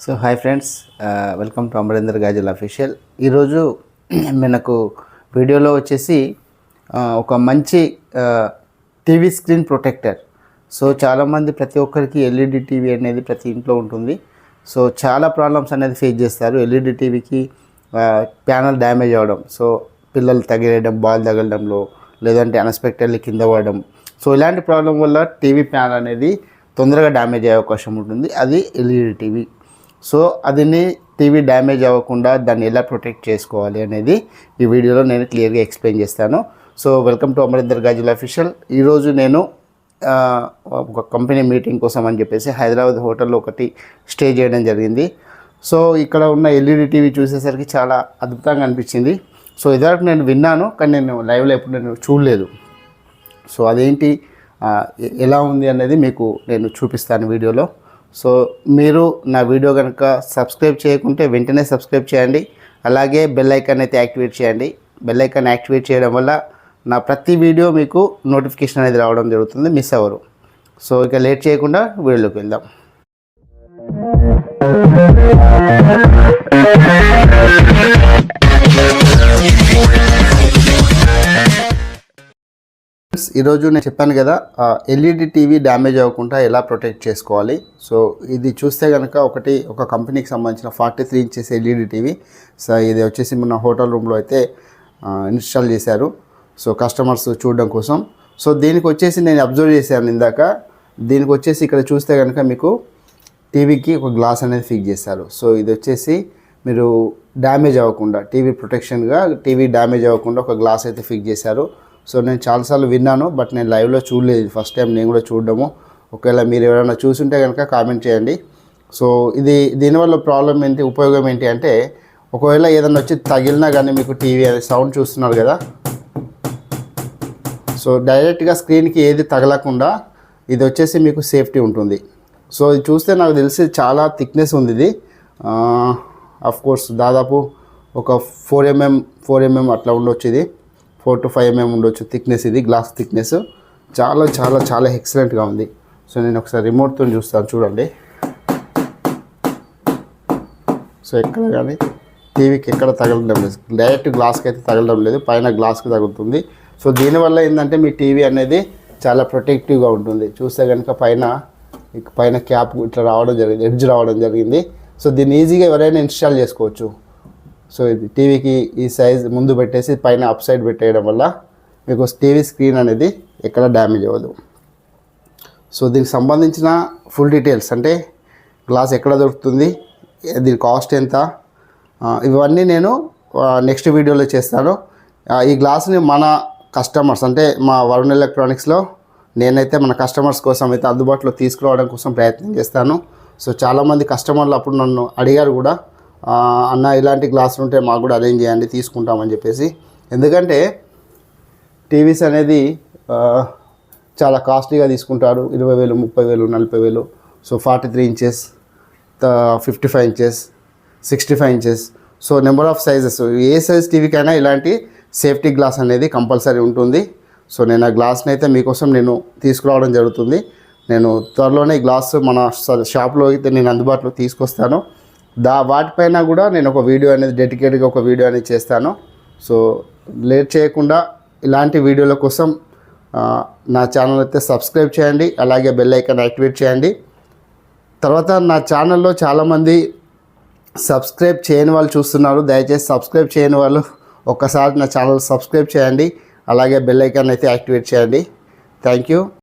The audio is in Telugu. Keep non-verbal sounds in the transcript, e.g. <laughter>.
So hi friends welcome to Amarender Gajul official. ఈరోజు <clears throat> మనకు వీడియోలో వచ్చేసి ఒక మంచి టీవీ స్క్రీన్ ప్రొటెక్టర్. సో చాలామంది ప్రతి ఒక్కరికి ఎల్ఈడి టీవీ అనేది ప్రతి ఇంట్లో ఉంటుంది. సో చాలా ప్రాబ్లమ్స్ అనేది ఫేస్ చేస్తారు ఎల్ఈడి టీవీకి ప్యానల్ డ్యామేజ్ అవ్వడం. సో పిల్లలు తగిలేయడం బాల్ తగలడంలో లేదంటే అన్ఎక్స్పెక్టెడ్లీ కింద పడడం. సో ఇలాంటి ప్రాబ్లం వల్ల టీవీ ప్యానల్ అనేది తొందరగా డ్యామేజ్ అయ్యే అవకాశం ఉంటుంది. అది ఎల్ఈడి టీవీ. సో అదిని టీవీ డ్యామేజ్ అవ్వకుండా దాన్ని ఎలా ప్రొటెక్ట్ చేసుకోవాలి అనేది ఈ వీడియోలో నేను క్లియర్గా ఎక్స్ప్లెయిన్ చేస్తాను. So welcome to Amarender Gajul official. ఈరోజు నేను ఒక కంపెనీ మీటింగ్ కోసం అని చెప్పేసి హైదరాబాద్ హోటల్లో ఒకటి స్టే చేయడం జరిగింది. సో ఇక్కడ ఉన్న ఎల్ఈడి టీవీ చూసేసరికి చాలా అద్భుతంగా అనిపించింది. సో ఇదివరకు నేను విన్నాను కానీ నేను లైవ్లో ఎప్పుడు నేను చూడలేదు. సో అదేంటి ఎలా ఉంది అనేది మీకు నేను చూపిస్తాను వీడియోలో. సో మీరు నా వీడియో కనుక సబ్స్క్రైబ్ చేయకుంటే వెంటనే సబ్స్క్రైబ్ చేయండి. అలాగే బెల్ ఐకాన్ అయితే యాక్టివేట్ చేయండి. బెల్ ఐకాన్ యాక్టివేట్ చేయడం వల్ల నా ప్రతి వీడియో మీకు నోటిఫికేషన్ అనేది రావడం జరుగుతుంది. మిస్ అవ్వరు. సో ఇక లేట్ చేయకుండా వీడియోలోకి వెళ్దాం. ఫ్రెండ్స్, ఈరోజు నేను చెప్పాను కదా ఎల్ఈడి టీవీ డ్యామేజ్ అవ్వకుండా ఎలా ప్రొటెక్ట్ చేసుకోవాలి. సో ఇది చూస్తే కనుక ఒకటి ఒక కంపెనీకి సంబంధించిన forty three inches LED TV so ఇది వచ్చేసి మన హోటల్ రూమ్లో అయితే ఇన్స్టాల్ చేశారు. సో కస్టమర్స్ చూడడం కోసం. సో దీనికి వచ్చేసి నేను అబ్జర్వ్ చేశాను ఇందాక. దీనికి వచ్చేసి ఇక్కడ చూస్తే కనుక మీకు టీవీకి ఒక గ్లాస్ అనేది ఫిక్స్ చేశారు. సో ఇది వచ్చేసి మీరు డ్యామేజ్ అవ్వకుండా టీవీ ప్రొటెక్షన్గా టీవీ డ్యామేజ్ అవ్వకుండా ఒక గ్లాస్ అయితే ఫిక్స్ చేశారు. సో నేను చాలాసార్లు విన్నాను బట్ నేను లైవ్లో చూడలేదు. ఫస్ట్ టైం నేను కూడా చూడడము. ఒకవేళ మీరు ఎవరైనా చూసుంటే కనుక కామెంట్ చేయండి. సో ఇది దీనివల్ల ప్రాబ్లం ఏంటి ఉపయోగం ఏంటి అంటే ఒకవేళ ఏదైనా వచ్చి తగిలినా కానీ మీకు టీవీ అనేది సౌండ్ చూస్తున్నారు కదా సో డైరెక్ట్గా స్క్రీన్కి ఏది తగలకుండా ఇది వచ్చేసి మీకు సేఫ్టీ ఉంటుంది. సో ఇది చూస్తే నాకు తెలిసి చాలా థిక్నెస్ ఉంది ఇది. అఫ్ కోర్స్ దాదాపు ఒక ఫోర్ ఎంఎం ఫోర్ ఎంఎం అట్లా ఉండొచ్చు ఇది. ఫోర్ టు ఫైవ్ ఎంఎం ఉండొచ్చు. థిక్నెస్ ఇది గ్లాస్ థిక్నెస్ చాలా చాలా చాలా ఎక్సలెంట్గా ఉంది. సో నేను ఒకసారి రిమోట్తో చూస్తాను చూడండి. సో ఎక్కడ కానీ టీవీకి ఎక్కడ తగలడం లేదు. డైరెక్ట్ గ్లాస్కి అయితే తగలడం లేదు పైన గ్లాస్కి తగులుతుంది. సో దీనివల్ల ఏంటంటే మీ టీవీ అనేది చాలా ప్రొటెక్టివ్గా ఉంటుంది. చూస్తే కనుక పైన పైన క్యాప్ ఇట్లా రావడం జరిగింది ఎడ్జ్ రావడం జరిగింది. సో దీన్ని ఈజీగా ఎవరైనా ఇన్స్టాల్ చేసుకోవచ్చు. సో ఇది టీవీకి ఈ సైజ్ ముందు పెట్టేసి పైన అప్ సైడ్ పెట్టేయడం వల్ల మీకు టీవీ స్క్రీన్ అనేది ఎక్కడ డ్యామేజ్ అవ్వదు. సో దీనికి సంబంధించిన ఫుల్ డీటెయిల్స్ అంటే గ్లాస్ ఎక్కడ దొరుకుతుంది దీని కాస్ట్ ఎంత ఇవన్నీ నేను నెక్స్ట్ వీడియోలో చేస్తాను. ఈ గ్లాస్ని మన కస్టమర్స్ అంటే మా వరుణ్ ఎలక్ట్రానిక్స్లో నేనైతే మన కస్టమర్స్ కోసం అయితే అందుబాటులో తీసుకురావడం కోసం ప్రయత్నం చేస్తాను. సో చాలామంది కస్టమర్లు అప్పుడు నన్ను అడిగారు కూడా అన్న ఇలాంటి గ్లాసులు ఉంటే మాకు కూడా అరేంజ్ చేయండి తీసుకుంటామని చెప్పేసి. ఎందుకంటే టీవీస్ అనేది చాలా కాస్ట్లీగా తీసుకుంటారు ఇరవై వేలు ముప్పై వేలు నలభై వేలు. So forty three inches fifty five inches sixty five inches. So number of sizes. A size టీవీకైనా ఇలాంటి సేఫ్టీ గ్లాస్ అనేది కంపల్సరీ ఉంటుంది. సో నేను ఆ గ్లాస్ని అయితే మీకోసం నేను తీసుకురావడం జరుగుతుంది. నేను త్వరలోనే గ్లాస్ మన షాప్లో అయితే నేను అందుబాటులో తీసుకొస్తాను. దా వాటిపైన కూడా నేను ఒక వీడియో అనేది డెడికేట్గా ఒక వీడియో అనేది చేస్తాను. సో లేట్ చేయకుండా ఇలాంటి వీడియోల కోసం నా ఛానల్ అయితే సబ్స్క్రైబ్ చేయండి అలాగే బెల్ ఐకాన్ యాక్టివేట్ చేయండి. తర్వాత నా ఛానల్లో చాలామంది సబ్స్క్రైబ్ చేయని వాళ్ళు చూస్తున్నారు. దయచేసి సబ్స్క్రైబ్ చేయని వాళ్ళు ఒక్కసారి నా ఛానల్ సబ్స్క్రైబ్ చేయండి అలాగే బెల్ ఐకాన్ అయితే యాక్టివేట్ చేయండి. Thank you.